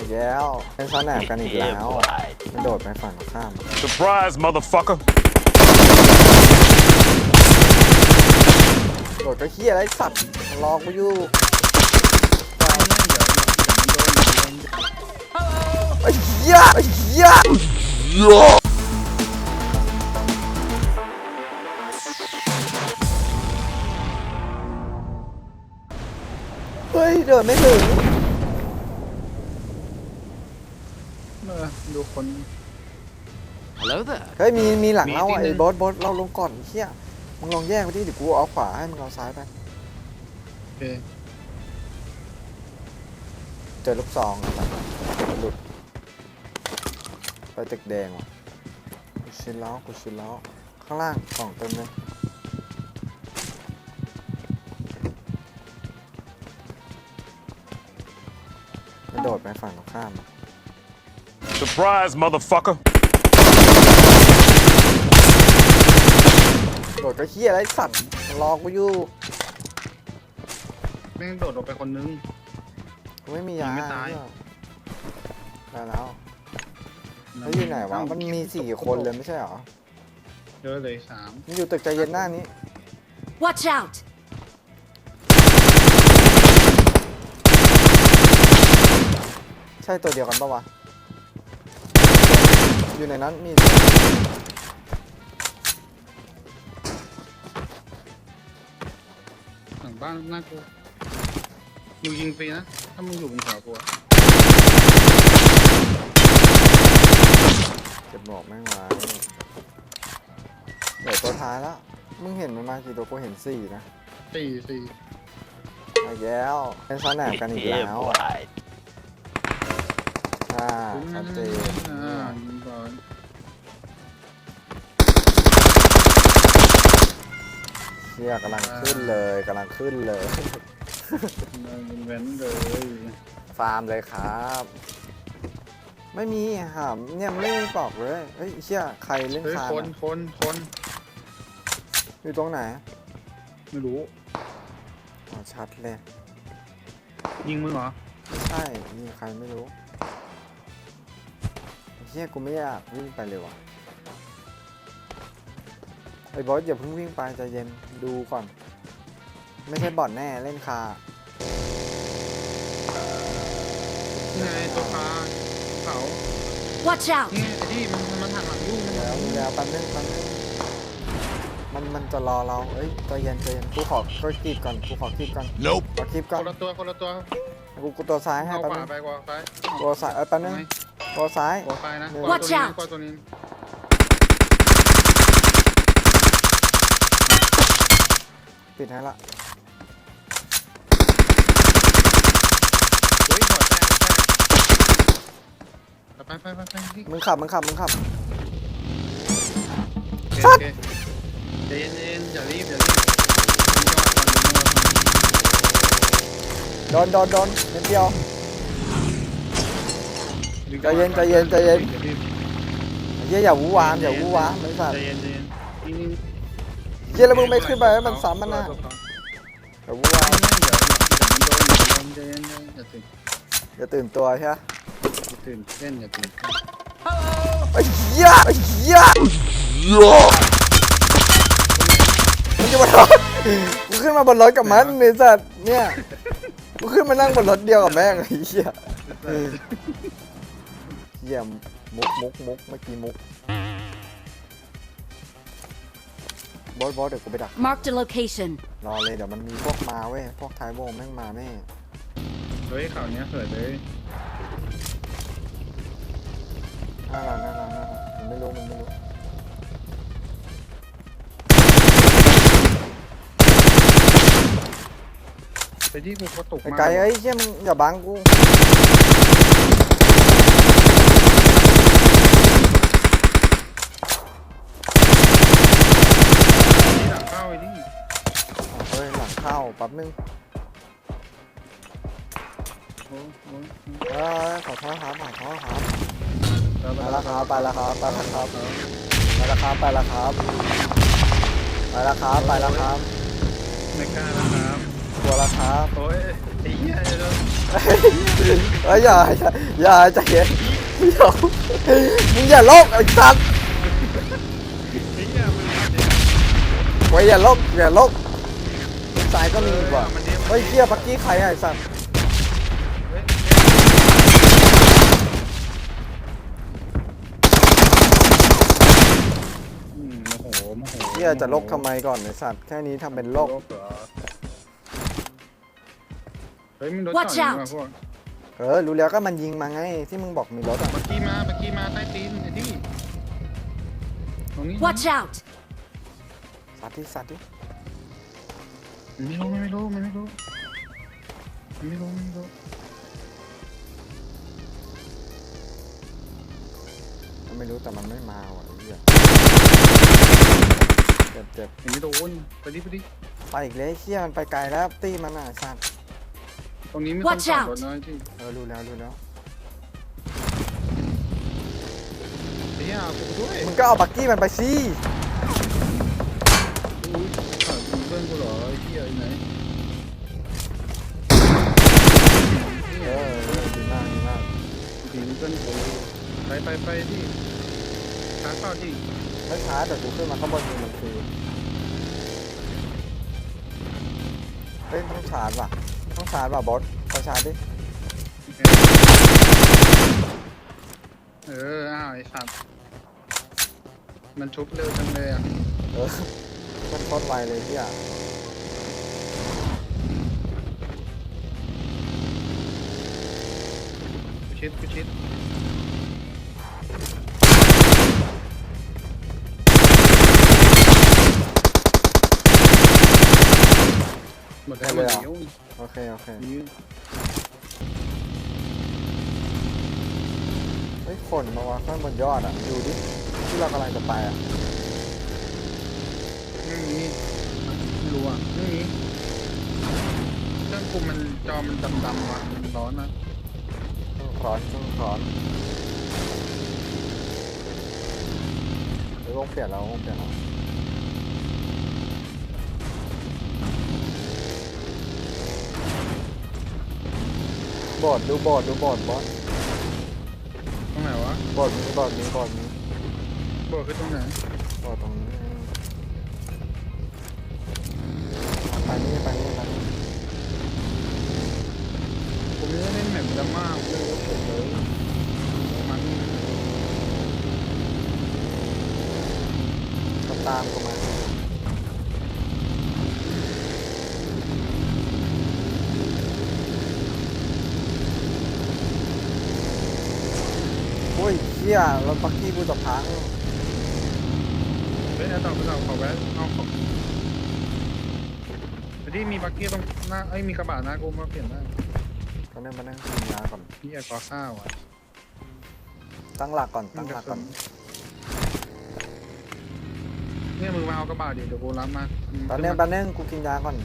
อีกแล้วเป็นซ้อนแอบกันอีกแล้วมันโดดไปฝั่งตรงข้าม Surprise, motherfucker. โดดก็เฮียอะไรสัตว์มันรอกูอยู่ไอ้เหี้ยไอ้เหี้ยเฮ้ยเดินไม่ถึง เออดู คน Hello there. เฮ้ยมีมีหลังเรามีอะที่หนึ่ไอ้ง บอสบอสเราลงก่อนไอ้เฮียมึงลองแยกไปดิเดี๋ยวกูเอาขวาให้มึงเอาซ้ายไปโอเคเจอลูกซองอะไรหลุดไปตึกแดงว่ะกูชินแล้วกูชินแล้วข้างล่างกล่องเต็มเลยมันโดดไปฝั่งตรงข้ามอะ Surprise, motherfucker. โดดก็เฮียอะไรสัตว์มันรอกูอยู่แม่งโดดออกไปคนนึง กูไม่มียายิงไม่ตายเนี่ยได้แล้วแล้วอยู่ไหนวะ มันมีสี่คนเลยไม่ใช่เหรอ เยอะเลยสามมันอยู่ตึกใจเย็นหน้านี้ Watch out! ใช่ตัวเดียวกันปะวะ อยู่ในนั้นมีหลังบ้านน่ากลัวมึงยิงฟรีนะ ถ้ามึงอยู่บนเขากลัวเก็บหมวกแม่งไว้เดี๋ยวตัวท้ายแล้วมึงเห็นมันมากี่ตัวกูเห็นสี่นะสี่สี่อีกแล้วเป็นซ้อนแอบกันอีกแล้ว อ่าชัดเจนอ่ายิงก่อ ชี่ยกำลังขึ้นเลยกำลังขึ้นเลยเรายิงแว้นเลยฟาร์มเลยครับ ไม่มีหามเนี่ยไม่มีปลอกเลยเฮ้ยเชี่ยใครเล่นเฮ้ยคานคนอะคนคนอยู่ตรงไหนไม่รู้ อ๋อชัดเลยยิงมึงเหรอไม่ใช่มีใครไม่รู้เฮียกูไม่อยากวิ่งไปเลยว่ะ ไอ้บอสอย่าเพิ่งวิ่งไปใจเย็นดูก่อน ไม่ใช่บอทแน่เล่นคานี่ไงตัวปลาเขา Watch out! นี่ไอ้ที่มันมันหันหลังยุ่งมันแล้วมีแล้วแปันนึงแปันนึงมันมันจะรอเราเอ้ยใจเย็นใจเย็นกูขอก็คีบก่อนกูขอคีบก่อน Nope. ขอคีบคก่อนนละตัวคนละตัวกูกูตัวซ้ายให้เอาแปันขนึวางไปกว่าซ้ายตัวซ้ายเอ้ยแปันนึงไงตัวซ้ายขวาไปนะ Watch ขวา out ตัวนี้ ปิดให้ละเฮ้ยหัวแตกแตกไปไปไปไปพี่มึงขับมึงขับมึงขับ โอเคสัโอตว์เคใจเย็นอย่ารีบอย่ารีบยิงยอดก่อนยิงยอก่อนโดนโดนโดนเม็ดเดียวยิงใจเย็นใจเย็นใจเย็นอารีบเฮียอย่าวู้วามอย่าวู้วามไม่สัตใจว์เย็นใจเย็น เฮียแล้วมึงไม่ขึ้นไปให้มันซ้ำมันนะตัวเขาอย่าวู้วามไม่ไม่เดี๋ยวเดี๋ยวมันโดนเดี๋ยวมันโดนใจเย็นใจเย็นอย่าตื่นอย่าตื่นตัวใช่ไหมอย่าตื่นเต้นอย่าตื่นเต้นไอ้เหี้ยไอ้เหี้ยมันจะมาทำกูขึ้นมาบนรถกับมันไอ้สัตว์เนี่ยกูขึ้นมานั่งบนรถเดียวกับแม่งไอ้เหี้ยเหี้ยมุกมุกมุกเมื่อกี้มุก บอสบอสเดี๋ยวกูไปดัก Marked a location. รอเลยเดี๋ยวมันมีพวกมาเว้ย พวกท้ายโบงแม่งมาแน่ เฮ้ยข่าวเนี้ยเขินเลยน่ารักน่ารักน่ารักมันไม่รู้มันไม่รู้ไปที่กูก็ตกไอ้มาไก่เอ้ยเชี่ยมึงอย่าบังกู ที่หลังเข้าไอ้นี่ อะ เฮ้ยหลังเข้าแป๊บนึงโอ้โหเอ้ยขอโทษครับขอโทษครับแล้วไปแล้วครับไปแล้วครับไปแล้วครับไปแล้วครับไปแล้วครับไปแล้วครับไปแล้วครับไม่กล้าแล้วครับตัวแล้วครับโอ้ยไอ้เหี้ยเดี๋ยวเอ้ยอย่าอย่าอย่าใจเย็นเดี๋ยวมึงอย่าโลกไอ้สัตว์ไอ้เหี้ยมึงมาเดี๋ยวไว้อย่าโลกอย่าโลก สายก็มีอีกว่ะเออมันเดี๋ยวมันเฮ้ยเหี้ยปักกี้ใครอะไอ้สัตว์เฮ้ยอืมโมโหโมโหเหี้ยจะโลกทำไมก่อนไอ้สัตว์แค่นี้ทำเป็นโลก เหรอเฮ้ยมึงโดน Watch จ่อย out มาพวกเออรู้แล้วก็มันยิงมาไงที่มึงบอกมีรถอะเมื่อกี้มาเมื่อกี้มาใต้ตีนไอ้ที่ตรงนี้ Watch out! สัตว์ที่สัตว์ที่ ไม่รู้ไม่รู้ไม่รู้ไม่รู้ไม่รู้มันไม่รู้แต่มันไม่มาว่ะไอ้เหี้ยเจ็บเจ็บยังไม่โดนไปดิไปดิไปอีกเลยไอ้เหี้ยมันไปไกลแล้วตีมันอะไอ้สัตว์ตรงนี้ไม่ต้อง Watch จอด out รถนะที่เออรู้แล้วรู้แล้วไอ้เหี้ยเอากูด้วยมึงก็เอาปักกี้มันไปสิ ไอ้เหี้ยไหนเออเออดีมากดีมากถึงเพื่อนกูไปไปไปที่ชาเปล่าที่ไม่ช้าแต่กูขึ้นมาข้างบนยิงมันคือเฮ้ยต้องชาร์จว่ะต้องชาร์จว่ะบอสไปชาร์จดิเออ อ้าวไอ้สัตว์มันชุบเร็วจังเลยอะ เออมันโคตรไวเลยที่อะ ชิดกูชิดหมดแล้วหมดแล้วโอเค โอเค นี่เฮ้ยคนมาวางข้างบนยอดอะ ดูดิที่เรากำลังจะไปอะไม่มีไม่รู้อะไม่มีเครื่องกูมันจอมันดำๆว่ะมันร้อนนะต้อง ร้อนต้องร้อนเดี๋ยววงเปลี่ยนแล้ววงเปลี่ยนแล้วบอดดูบอดดูบอดบอสตรงไหนวะบอดมีบอดมีบอดมีโบกคือตรงไหนบอดตรงนี้ไปนี่ไปนี่ อ้ยเฮียรถปักกี้กูจะพังเฮ้ยเอาต่อไปต่อขอแวะเอาของแต่ที่มีบักก็ตตรงหน้าเอ้ยมีกระบะหน้ากูมาเปลี่ยนได้ก็นั่งมานั่งกินยาก่อนที่แอร์ก่อข้าวอะตั้งหลักก่อนตั้งหลักก่อนเนี่ยมึงมาเอากระบะดิเดี๋ยวกูรับมาแป๊บนึงแป๊บนึงกูกินยาก่อน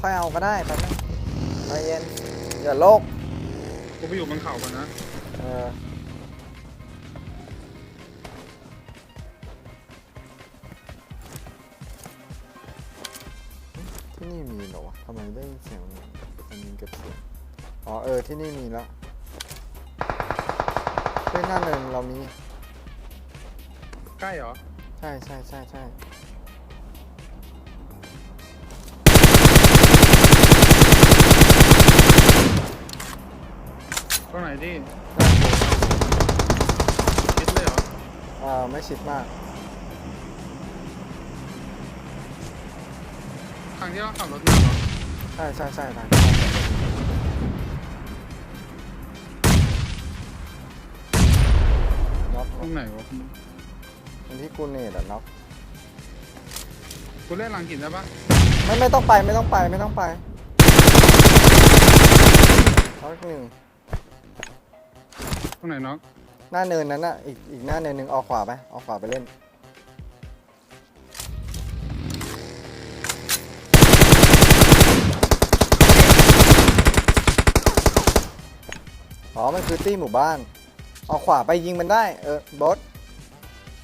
ค่อยเอาก็ได้แป๊บนึงใจเย็นอย่าโลกกูไปอยู่บนเขาก่อนนะเออ นี่มีเหรอวะทำไมได้ยินเสียงมันยิงเก็บเสียงอ๋อเออที่นี่มีแล้วเฮ้ยหน้าเนินเรามีใกล้เหรอ ใช่ใช่ใช่ใช่ตรงไหนที่คิดเลยเหรออ่าไม่ชิดมากางที่เราขับรถมาเหรอใช่ใช่ใช่ทางน็อกตรงไหนวะอันที่กูเนตอะน็อกกูเล่นหลังหินได้ปะไม่ไม่ต้องไปไม่ต้องไปไม่ต้องไปน็อกหนึ่งตรงไหนเนาะหน้าเนินนั้นอะอีกอีกหน้าเนินหนึ่งออกขวาไปออกขวาไปเล่น อ๋อ มันคือตี้หมู่บ้านออกขวาไปยิงมันได้ เออบอส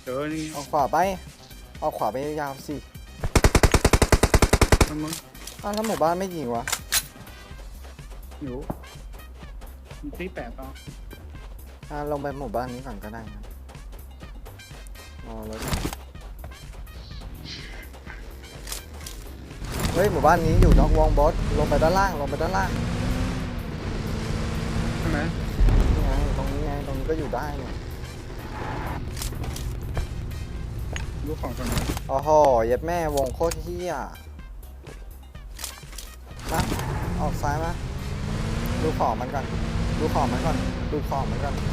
เจอนี่ออกขวาไปออกขวาไปยาวๆสิมันมึงอ้าวแล้วหมู่บ้านไม่ยิงวะอยู่มีที่แปดต่ออ่าลงไปหมู่บ้านนี้ก่อนก็ได้นะรอรถเฮ้ยหมู่บ้านนี้อยู่นอกวงบอสลงไปด้านล่าง ลงไปด้านล่าง ก็อยู่ได้เนี่ยดูของก่อนนะโอ้โหเย็ดแม่วงโคตรเฮียมาออกซ้ายมาดูของมันก่อนดูของมันก่อนดูของมันก่อนเนี่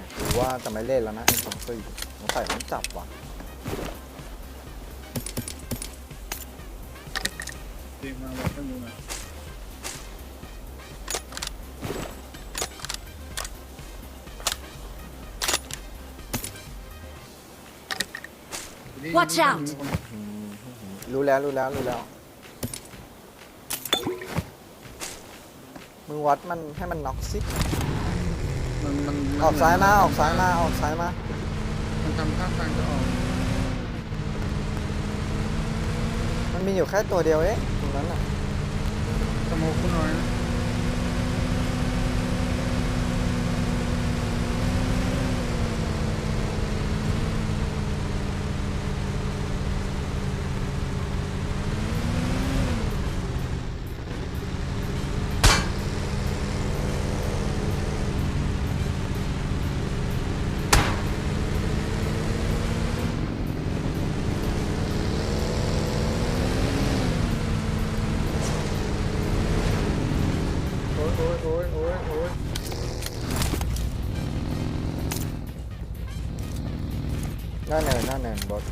ยกูว่าจะไม่เล่นแล้วนะไอ้สองสี่สงสัยต้องจับว่ะ ดีมาบอกให้ดูหน่อย Watch out อืมรู้แล้วรู้แล้วรู้แล้ว มึงวัดมันให้มันน็อกซิมันมันมันออกซ้ายมาออกซ้ายมาออกซ้ายมา มันทำท่าทางจะออกมันมีอยู่แค่ตัวเดียวเอ๊ะตรง นั้นอะสโม น้าเนินหน้าเนินโบส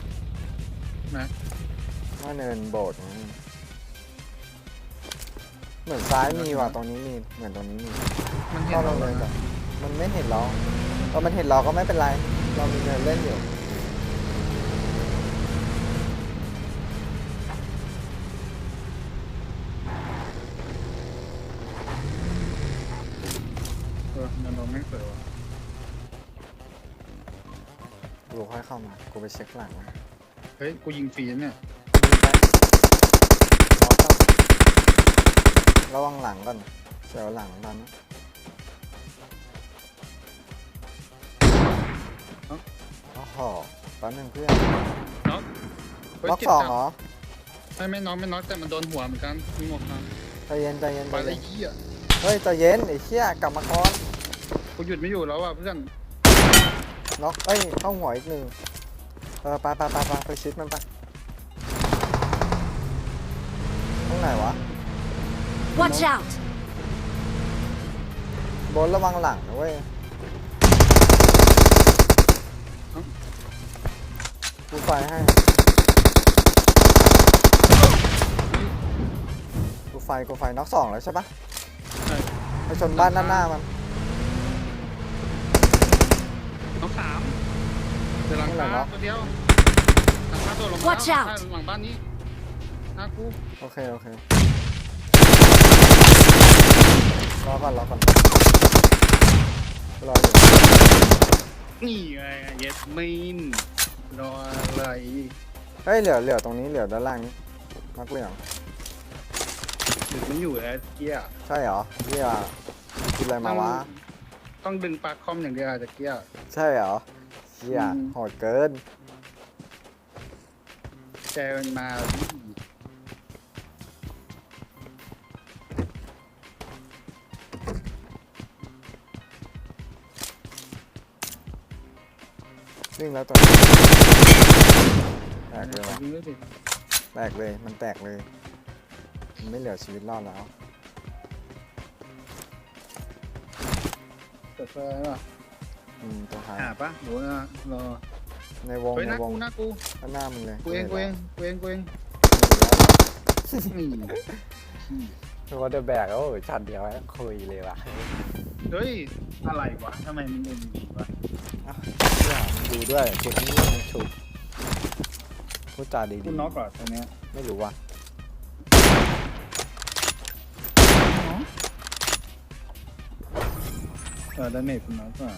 นะหน้าเนินโบสนี่เหมือนซ้ายมีว่ะตรงนี้มีเหมือนตรงนี้มีมันเห็นเข้าเราลงเลเลยยนะก่อนมันไม่เห็นเราพอมันเห็นเราก็ไม่เป็นไร เรามีเนินเล่นอยู่ ค่อยเข้ามากูไปเช็คหลังนะเฮ้ย กูยิงฟรีนะเนี่ยยิงไปล็อกก่อนระวังหลังก่อนเสียวหลังดันนะโอ้โหแป๊บนึงเพื่อนน็อกเฮ้ยล็อกเจ็บสองจัเหรอไม่ไม่น็อกไม่น็อกแต่มันโดนหัวเหมือนกันมีหมวกมาใจเย็นใจเย็นไปใจเลเย็ยนเหี้ยเฮ้ยใจเย็นไอ้เชี่ยกลับมาก่อน กูหยุดไม่อยู่แล้วอะเพื่อน ล็อกเอ้ยเข้าหัวอีกหนึ่ง เออไปไปไปไปไปชิดมันไปตรงไหนวะ Watch out! บนระวังหลังนะเว้ยกูไฟให้กูไฟกูไฟน็อกสองแล้วใช่ปะใช่ไปชนบ้านด้านหน้ามันน็อกสามเดี๋ยว หลังไม่เป็นไรคาเนอะตัวเดียวหลังคาตัวลงมา Watch แล้ว out ใช่หลังบ้านนี้หน้ากูโอเค โอเค รอก่อนรอก่อนรออยู่นี่ไงเย็ดมินรออะไรเฮ้ยเหลือเหลือตรงนี้เหลือด้านล่างนี้มักเหลืองหยุดไม่อยู่แล้วเกี้ยใช่เหรอเฮียกินอะไรมาวะ ต้องดึงปลั๊กคอมอย่างเดียวอาจจะเกี้ยใช่เหรอ เฮียอืมโหดเกินแจมันมาพี่วิ่งแล้วตัวนี้แตกเลยว่ะยิงด้วยสิแตกเลย มันแตกเลย มันไม่เหลือชีวิตรอดแล้ว เปิดไฟป่ะ อืมตัวท้ายหาปะหรือว่ารอในวงเฮ้ยหในน้าวงกูหน้ากูด้านหน้ามึงเลยกูเองกูเองกูเองกูเองนี่ตัวเดอะแบกโอ้ยช็อตเดียวแล้วคุยเลยว่ะเฮ้ยอะไรวะทำไมมันเป็นอย่างนี้วะเหี้ยดูด้วยกูทั้งเรื่องทั้งชุดพูดจาดีกูน็อกก่อนตอนเนี้ยๆไม่รู้ว่ะเออดาเมจกูน็อกก่อน